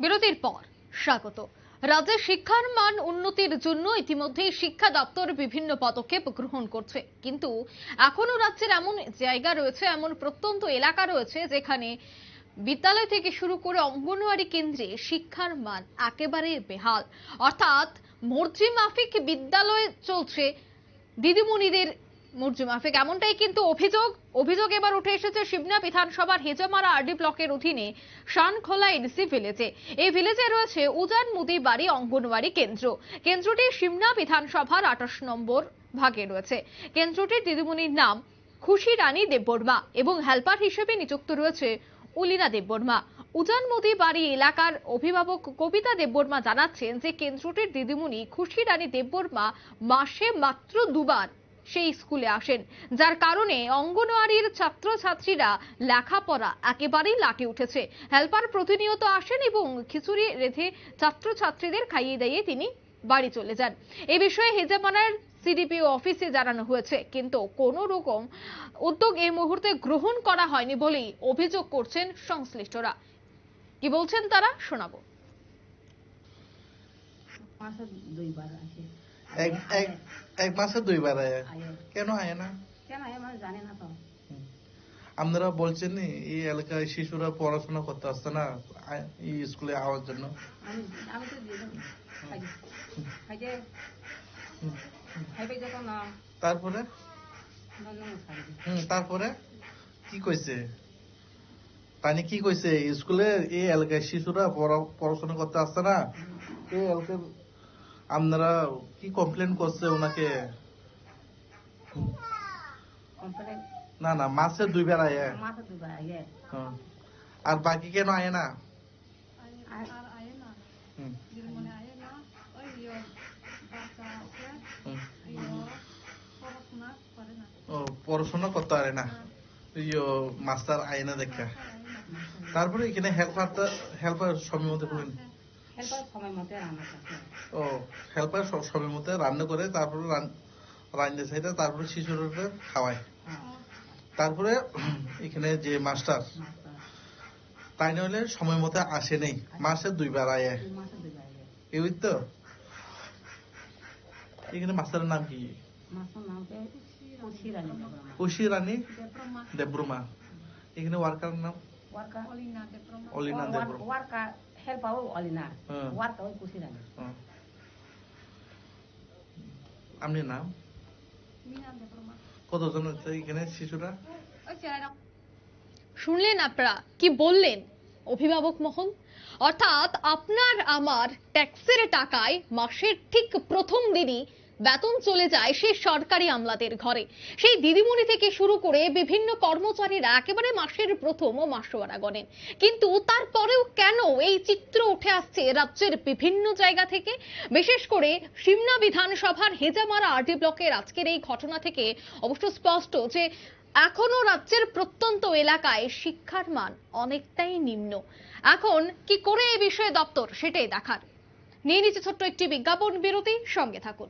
বিরতির পর, স্বাগত। রাজ্যে শিক্ষার মান উন্নতির জন্য ইতিমধ্যেই শিক্ষা দপ্তর বিভিন্ন পদক্ষেপ গ্রহণ করছে। কিন্তু এখনও রাজ্যের এমন জায়গা রয়েছে, এমন প্রত্যন্ত এলাকা রয়েছে যেখানে বিদ্যালয় থেকে শুরু করে অঙ্গনওয়াড়ি কেন্দ্রে শিক্ষার মান একেবারে বেহাল। অর্থাৎ মর্জি মাফিক বিদ্যালয়ে চলছে। দিদিমণিদের মর্জি মাফিক, এমনটাই কিন্তু অভিযোগ অভিযোগ এবার উঠে এসেছে শিবনা বিধানসভার হেজামারা আরডি ব্লকের অধীনে শানখোলা এনসি ভিলেজে। এই ভিলেজে রয়েছে উজান মুদি বাড়ি অঙ্গনওয়াড়ি কেন্দ্র। কেন্দ্রটি সিমনা বিধানসভার আঠাশ নম্বর ভাগে রয়েছে। কেন্দ্রটির দিদিমণির নাম খুশি রানী দেববর্মা এবং হেল্পার হিসেবে নিযুক্ত রয়েছে উলিনা দেববর্মা। উজান মুদি বাড়ি এলাকার অভিভাবক কবিতা দেববর্মা জানাচ্ছেন যে, কেন্দ্রটির দিদিমণি খুশি রানী দেববর্মা মাসে মাত্র দুবার সেই স্কুলে আসেন, যার কারণে অঙ্গনওয়াড়ির ছাত্রছাত্রীরা লেখাপড়া একেবারেই লাটে উঠেছে। হেল্পার প্রতিনিয়ত আসেন এবং খিচুড়ি রেধে ছাত্রছাত্রীদের খাইয়ে দাইয়ে তিনি বাড়ি চলে যান। এ বিষয়ে হেজামানার সিডিপিও অফিসে জানানো হয়েছে, কিন্তু কোনো রকম উদ্যোগ এই মুহূর্তে গ্রহণ করা হয়নি বলেই অভিযোগ করছেন সংশ্লিষ্টরা। কি বলছেন তারা, শোনাবো। এক এক এক মাসে দুইবার আয়। কেন আয় না? কেন আমার জানে না তো। আপনারা বলছেন এই এলাকায় শিশুরা পড়াশোনা করতে আসছে না এই স্কুলে আওয়ার জন্য। তারপরে? তারপরে? কি কইছে? তানি কি কইছে স্কুলে এই এলাকায় শিশুরা পড়া- পড়াশোনা করতে আসছে না এই এলাকায় আপনারা কি কমপ্লেন করছে ওনাকে? না না মাসে দুইবার আয়। মাসে দুইবার আইয়ে হুম। আর বাকি কেন আয় না? আর হুম। হুম। ও পড়াশোনা করতে পারে না। ইয়ো মাস্টার আয়না দেখা। তারপরে এখানে হেল্পারটা হেল্পার সময় মতো করেন হেল্পার সময় মতো রান্না ও হেল্পার সময় মতো রান্না করে তারপরে রান্না সাইডে তারপরে শিশুরা খাওয়ায়। তারপরে এখানে যে মাস্টার তাই নইলে সময় মতো আসে নেই মাসে দুইবার আয়। এই তো। এখানে মাস্টারের নাম কি? খুশি রানী দেব্রমা এখানে ওয়ার্কার নাম? Olina Debbarma worker helper Olina. হ্যাঁ। ওয়ার্কা ওই রানী হুম। আপনি নাম? কতজন আছে এখানে শিশুরা? শুনলেন আপনারা? কি বললেন? অভিভাবক মোহন অর্থাৎ আপনার আমার ট্যাক্সের টাকায় মাসের ঠিক প্রথম দিনই বেতন চলে যায় সেই সরকারি আমলাদের ঘরে। সেই দিদিমণি থেকে শুরু করে বিভিন্ন কর্মচারীরা একেবারে মাসের প্রথম ও মাসোয়ারা গণেন। কিন্তু তারপরেও কেন এই চিত্র উঠে আসছে রাজ্যের বিভিন্ন জায়গা থেকে? বিশেষ করে সিমনা বিধানসভার হেজামারা আরডি ব্লকের আজকের এই ঘটনা থেকে অবশ্য স্পষ্ট যে এখনও রাজ্যের প্রত্যন্ত এলাকায় শিক্ষার মান অনেকটাই নিম্ন। এখন কি করে এই বিষয়ে দপ্তর সেটাই দেখার। নিয়ে নিচ্ছে ছোট্ট একটি বিজ্ঞাপন বিরতি, সঙ্গে থাকুন।